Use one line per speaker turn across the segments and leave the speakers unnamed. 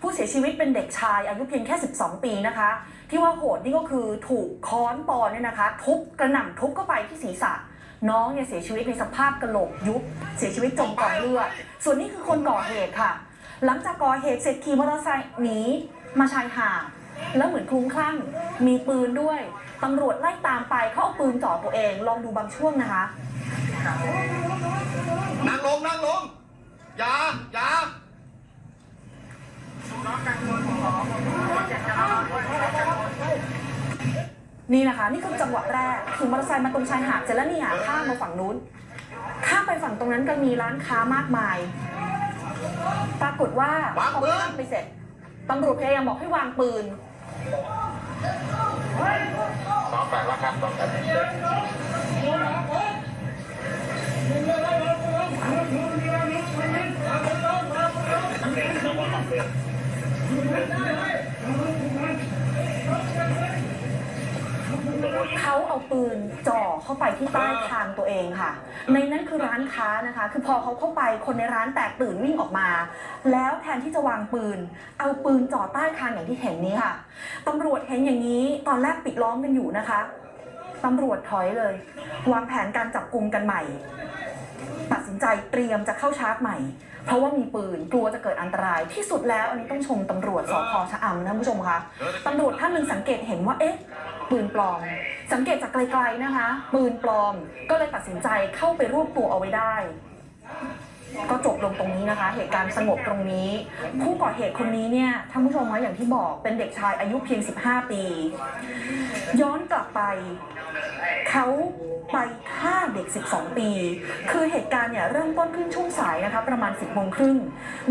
ผู้เสียชีวิตเป็นเด็กชายอายุเพียงแค่ 12 ปีนะคะ ที่ว่าโหดนี่ก็คือถูกค้อนปอนเนี่ยนะคะ ทุบกระหน่ำทุบเข้าไปที่ศีรษะ น้องเนี่ยเสียชีวิตในสภาพกระโหลกยุบ เสียชีวิตจมกองเลือด ส่วนนี้คือคนก่อเหตุค่ะ หลังจากก่อเหตุเสร็จขี่มอเตอร์ไซค์หนีมาชายหาดแล้วเหมือนคลุ้มคลั่ง มีปืนด้วย ตำรวจไล่ตามไปเขาเอาปืนจ่อตัวเอง ลองดูบางช่วงนะคะ
นั่งลงนั่งลงอย่าอย่า
นี่นะคะ นี่คือจังหวะแรกขี่มอเตอร์ไซค์มาตรงชายหาดเสร็จแล้วเนี่ยข้ามมาฝั่งนู้น ข้ามไปฝั่งตรงนั้นก็มีร้านค้ามากมาย ปรากฏว่าพอข้ามไปเสร็จตำรวจพยายามบอกให้วางปืน
สองแปดแล้วครับสองแปด
เข้าไปที่ใต้คางตัวเองค่ะ ในนั้นคือร้านค้านะคะ คือพอเขาเข้าไปคนในร้านแตกตื่นวิ่งออกมา แล้วแทนที่จะวางปืน เอาปืนจ่อใต้คางอย่างที่เห็นนี้ค่ะตำรวจเห็นอย่างนี้ตอนแรกปิดล้อมกันอยู่นะคะตำรวจถอยเลย วางแผนการจับกลุ่มกันใหม่ ตัดสินใจเตรียมจะเข้าชาร์จใหม่ เพราะว่ามีปืนกลัวจะเกิดอันตรายที่สุดแล้ว อันนี้ต้องชมตำรวจสพชะอำนะคุณผู้ชมคะตำรวจท่านหนึ่งสังเกตเห็นว่าเอ๊ะปืนปลอม สังเกตจากไกลๆนะคะ ปืนปลอมก็เลยตัดสินใจเข้าไปรวบตัวเอาไว้ได้ ก็จบลงตรงนี้นะคะ เหตุการณ์สงบตรงนี้ ผู้ก่อเหตุคนนี้เนี่ยท่านผู้ชมคะอย่างที่บอกเป็นเด็กชายอายุเพียง 15 ปี ย้อนกลับไป เขาไปฆ่าเด็ก 12 ปี คือเหตุการณ์เนี่ยเริ่มต้นขึ้นช่วงสายนะคะ ประมาณ 10โมงครึ่ง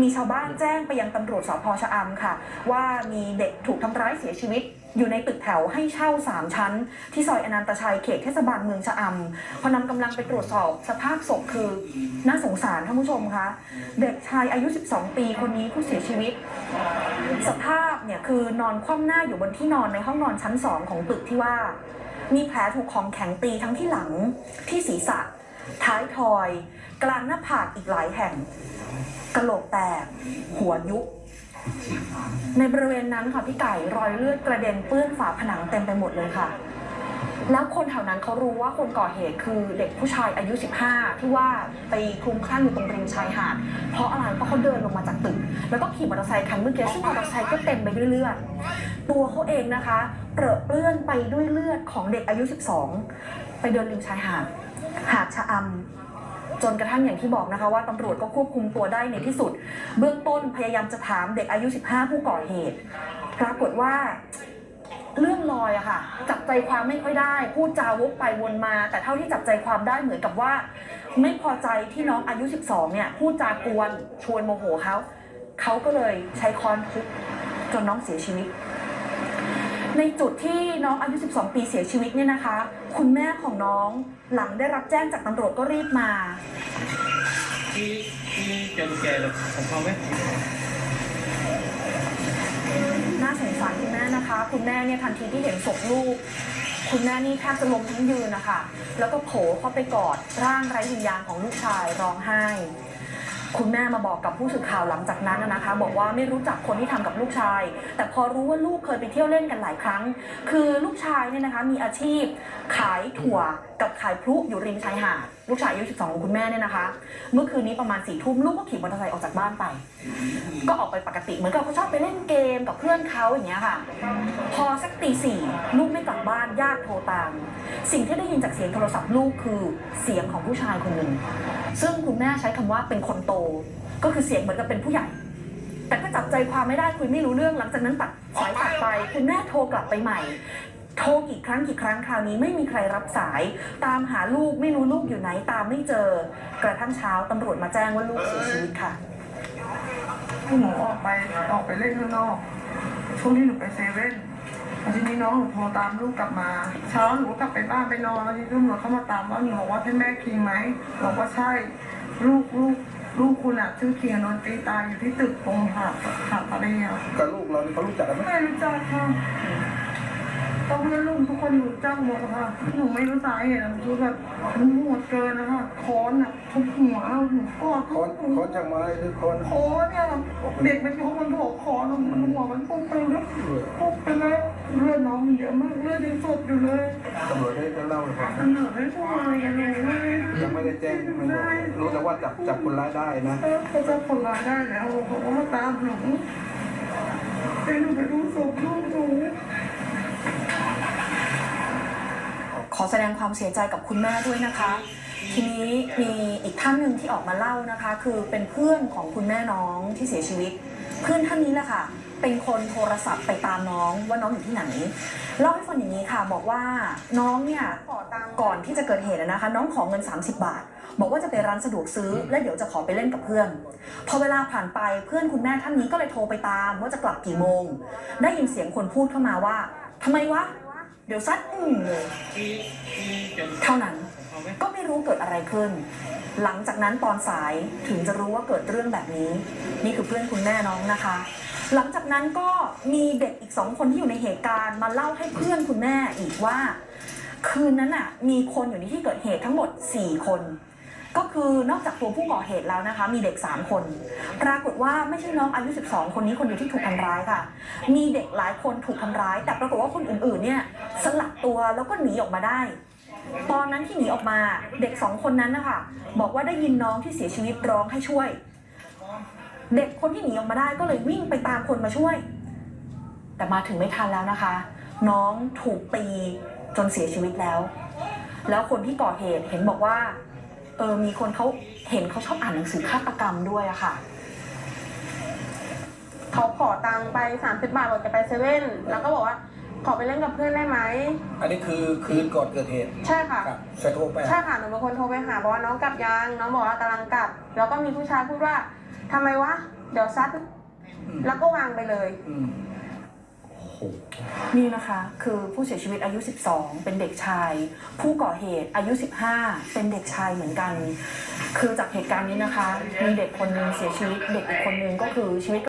มีชาวบ้านแจ้งไปยังตำรวจสพชะอำค่ะ ว่ามีเด็กถูกทำร้ายเสียชีวิตอยู่ในตึกแถวให้เช่า 3 ชั้น ที่ซอยอนันตชัยเขตเทศบาลเมืองชะอำพอนำกำลังไปตรวจสอบสภาพศพคือน่าสงสารท่านผู้ชมคะเด็กชายอายุ 12 ปีคนนี้ผู้เสียชีวิต สภาพเนี่ยคือนอนคว่ำหน้าอยู่บนที่นอนในห้องนอนชั้นสองของตึกที่ว่า มีแผลถูกของแข็งตีทั้งที่หลังที่ศีรษะ ท้ายทอย กลางหน้าผากอีกหลายแห่งกระโหลกแตก หัวยุบในบริเวณนั้นค่ะพี่ไก่รอยเลือดกระเด็นเปื้อนฝาผนังเต็มไปหมดเลยค่ะ แล้วคนแถวนั้นเขารู้ว่าคนก่อเหตุคือเด็กผู้ชายอายุ 15 ที่ว่าไปคลุมคลั่งอยู่ตรงริมชายหาด เพราะอะไร เพราะเขาเดินลงมาจากตึก แล้วก็ขี่มอเตอร์ไซค์คันเมื่อกี้ซึ่งมอเตอร์ไซค์ก็เต็มไปด้วยเลือด ตัวเขาเองนะคะเปรอะเปื้อนไปด้วยเลือดของเด็กอายุ 12 ไปเดินริมชายหาด หาดชะอำจนกระทั่งอย่างที่บอกนะคะว่าตำรวจก็ควบคุมตัวได้ในที่สุด เบื้องต้นพยายามจะถามเด็กอายุ 15 ผู้ก่อเหตุ ปรากฏว่า เรื่องลอยอะค่ะ จับใจความไม่ค่อยได้ พูดจาวกไปวนมา แต่เท่าที่จับใจความได้เหมือนกับว่า ไม่พอใจที่น้องอายุ 12 เนี่ยพูดจากวนชวนโมโหเขาเขาก็เลยใช้ค้อนทุบจนน้องเสียชีวิต ในจุดที่น้องอายุ 12 ปีเสียชีวิตเนี่ยนะคะ คุณแม่ของน้องหลังได้รับแจ้งจากตำรวจก็รีบมา
ที่ที่เจอแกแบบของเขาไหม
น่าสงสารคุณแม่นะคะ คุณแม่เนี่ยทันทีที่เห็นศพลูก คุณแม่นี่แทบจะล้มทั้งยืนนะคะ แล้วก็โผล่เข้าไปกอดร่างไร้วิญญาณของลูกชายร้องไห้ คุณแม่มาบอกกับผู้สื่อข่าวหลังจากนั้นนะคะ บอกว่าไม่รู้จักคนที่ทำกับลูกชาย แต่พอรู้ว่าลูกเคยไปเที่ยวเล่นกันหลายครั้ง คือลูกชายเนี่ยนะคะมีอาชีพขายถั่ว กับขายพลุอยู่ริมชายหาดลูกชายอายุ 12 ของคุณแม่เนี่ยนะคะ เมื่อคืนนี้ประมาณสี่ทุ่มลูกก็ขี่มอเตอร์ไซค์ออกจากบ้านไป ก็ออกไปปกติเหมือนกับเขาชอบไปเล่นเกมกับเพื่อนเขาอย่างเงี้ยค่ะ พอสักตีสี่ลูกไม่กลับบ้านญาติโทรตาม สิ่งที่ได้ยินจากเสียงโทรศัพท์ลูกคือเสียงของผู้ชายคนหนึ่งซึ่งคุณแม่ใช้คำว่าเป็นคนโต ก็คือเสียงเหมือนกับเป็นผู้ใหญ่แต่ก็จับใจความไม่ได้คุยไม่รู้เรื่องหลังจากนั้นตัดสายตัดไป คุณแม่โทรกลับไปใหม่ โทรกี่ครั้งกี่ครั้งคราวนี้ไม่มีใครรับสาย ตามหาลูกไม่รู้ลูกอยู่ไหนตามไม่เจอ กระทั่งเช้าตำรวจมาแจ้งว่าลูกเสียชีวิตค่ะ
ให้หนูออกไปออกไปเล่นข้างนอก ช่วงที่หนูไปเซเว่นแล้วทีนี้น้องหนูโทรตามลูกกลับมา เช้าหนูก็กลับไปบ้านไปนอนแล้วทีนี้ตำรวจเข้ามาตามว่าหนูบอกว่าใช่แม่คิงไหมบอกว่าใช่ลูกลูกลูกคุณอะชื่อคิงอะโดนตีตายอยู่ที่ตึกตรงหาดหาดทะเลอะ
กับลูกเรานี่เขารู้จักกันไหม
ไม่รู้จักค่ะ ต้องเพื่อนลูกทุกคนรู้จักหมดค่ะ หนูไม่รู้สาเหตุอะคือแบบมันโหดเกินนะคะค้อนอะทุบหัวหนูก็
ค้อนค้อนจากไม้หรือค้อน
โค้เนี่ยเด็กเป็นคนโถกคอหนูหัวมันพุ่งไปแล้วพุ่งไปแล้วเลือดน้องเยอะมากเลือดยังสดอยู่เลย
ตำรวจได้ได้เล่าให้ฟัง
มันเหนื่อยไม่พูดอะไรกันเลยเลย
ยังไม่ได้แจ้งไม่บอกรู้แต่ว่าจับจับคนร้ายได้นะ
เออเขาจะคนร้ายได้แล้วเขาก็มาตามหนูให้หนูไปดูศพลูกหนู
ขอแสดงความเสียใจกับคุณแม่ด้วยนะคะ ทีนี้มีอีกท่านหนึ่งที่ออกมาเล่านะคะ คือเป็นเพื่อนของคุณแม่น้องที่เสียชีวิต เพื่อนท่านนี้แหละค่ะ เป็นคนโทรศัพท์ไปตามน้องว่าน้องอยู่ที่ไหนเล่าให้ฟังอย่างนี้ค่ะ บอกว่าน้องเนี่ยก่อนที่จะเกิดเหตุนะคะ น้องขอเงิน 30 บาท บอกว่าจะไปร้านสะดวกซื้อ และเดี๋ยวจะขอไปเล่นกับเพื่อน พอเวลาผ่านไปเพื่อนคุณแม่ท่านนี้ก็เลยโทรไปตามว่าจะกลับกี่โมง ได้ยินเสียงคนพูดเข้ามาว่าทำไมวะ เดี๋ยวซัดอึ้งเลย
ที่ที่จน
เท่านั้นก็ไม่รู้เกิดอะไรขึ้น หลังจากนั้นตอนสายถึงจะรู้ว่าเกิดเรื่องแบบนี้ นี่คือเพื่อนคุณแม่น้องนะคะ หลังจากนั้นก็มีเด็กอีกสองคนที่อยู่ในเหตุการณ์มาเล่าให้เพื่อนคุณแม่อีกว่า คืนนั้นอะ มีคนอยู่ในที่เกิดเหตุทั้งหมด 4 คน ก็คือนอกจากตัวผู้ก่อเหตุแล้วนะคะ มีเด็ก 3 คน ปรากฏว่าไม่ใช่น้องอายุ 12 คนนี้คนเดียวที่ถูกทำร้ายค่ะ มีเด็กหลายคนถูกทำร้าย แต่ปรากฏว่าคนอื่นๆเนี่ยสลัดตัวแล้วก็หนีออกมาได้ ตอนนั้นที่หนีออกมาเด็กสองคนนั้นนะคะบอกว่าได้ยินน้องที่เสียชีวิตร้องให้ช่วย เด็กคนที่หนีออกมาได้ก็เลยวิ่งไปตามคนมาช่วย แต่มาถึงไม่ทันแล้วนะคะ น้องถูกตีจนเสียชีวิตแล้ว แล้วคนที่ก่อเหตุเห็นบอกว่า เออมีคนเขาเห็นเขาชอบอ่านหนังสือฆาตกรรมด้วยอะค่ะ
เขาขอตังค์ไป30บาทบอกจะไปเซเว่นแล้วก็บอกว่าขอไปเล่นกับเพื่อนได้ไหม
อันนี้คือคืนก่อนเกิดเหตุ
ใช่ค่ะ
ครับใส่โทรไป
ใช่ค่ะหนูเป็นคนโทรไปหาบอกว่าน้องกลับยังน้องบอกว่ากำลังกลับ แล้วก็มีผู้ชายพูดว่าทำไมวะ เดี๋ยวซัดแล้วก็วางไปเลย
อืม
นี่นะคะคือผู้เสียชีวิตอายุ 12 เป็นเด็กชาย ผู้ก่อเหตุอายุ 15 เป็นเด็กชายเหมือนกัน คือจากเหตุการณ์นี้นะคะ มีเด็กคนหนึงเสียชีวิตเด็กอีกคนนึงก็คือชีวิต